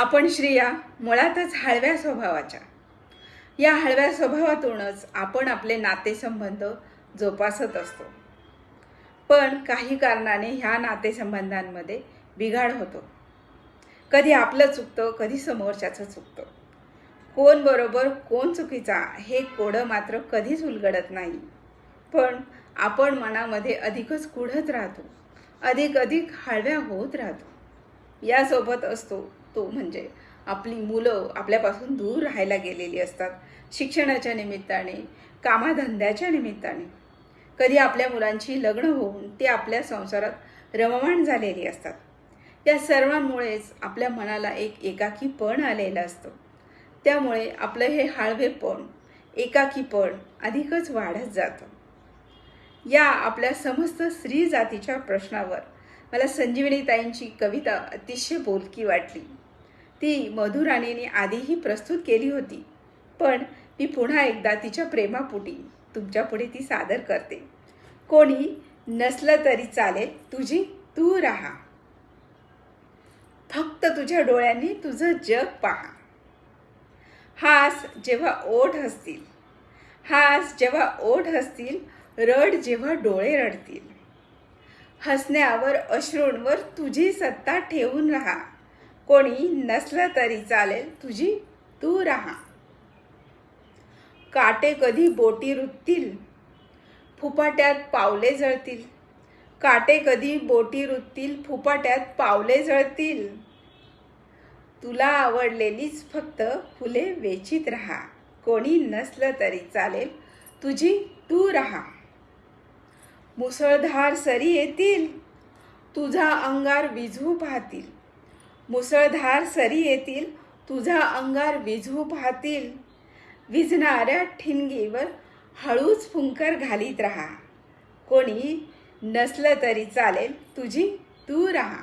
आपण श्रिया मुळातच हळव्या स्वभावाच्या. या हळव्या स्वभावातूनच आपण आपले नातेसंबंध जोपासत असतो. पण काही कारणाने ह्या नातेसंबंधांमध्ये बिघाड होतो. कधी आपलं चुकतं कधी समोरच्याचं चुकतं. कोण बरोबर कोण चुकीचा हे कोडं मात्र कधीच उलगडत नाही. पण आपण मनामध्ये अधिकच कुढत राहतो. अधिक अधिक हळव्या होत राहतो. यासोबत असतो तो म्हणजे आपली मुलं आपल्यापासून दूर राहायला गेलेली असतात. शिक्षणाच्या निमित्ताने कामाधंद्याच्या निमित्ताने. कधी आपल्या मुलांची लग्न होऊन ते आपल्या संसारात रममाण झालेली असतात. या सर्वांमुळेच आपल्या मनाला एक एकाकीपण आलेलं असतं. त्यामुळे आपलं हे हाळवेपण एकाकीपण अधिकच वाढत जातं. या आपल्या समस्त स्त्री जातीच्या प्रश्नावर मला संजीवनीताईंची कविता अतिशय बोलकी वाटली. ती मधुराणीने आधीही प्रस्तुत केली होती. पण मी पुन्हा एकदा तिच्या प्रेमापुटी तुमच्यापुढे ती सादर करते. कोणी नसलं तरी चालेल तुझी तू राहा. फक्त तुझ्या डोळ्यांनी तुझं जग पहा. हास जेव्हा ओठ हसतील हास जेव्हा ओठ हसतील रड जेव्हा डोळे रडतील. हसण्यावर अश्रूंवर तुझी सत्ता ठेवून राहा. कोणी नसलं तरी चालेल तुझी तू राहा. काटे कधी बोटी रुततील? फुपाट्यात पावले जळतील. काटे कधी बोटी रुततील? फुपाट्यात पावले जळतील. तुला आवडलेलीच फक्त फुले वेचित राहा. कोणी नसलं तरी चालेल तुझी तू राहा. मुसळधार सरी येतील. तुझा अंगार विझू पाहतील. मुसळधार सरी येतील तुझा अंगार विझू पाहतील. विझणाऱ्या ठिणगीवर हळूच फुंकर घालीत राहा. कोणी नसलं तरी चालेल तुझी तू राहा.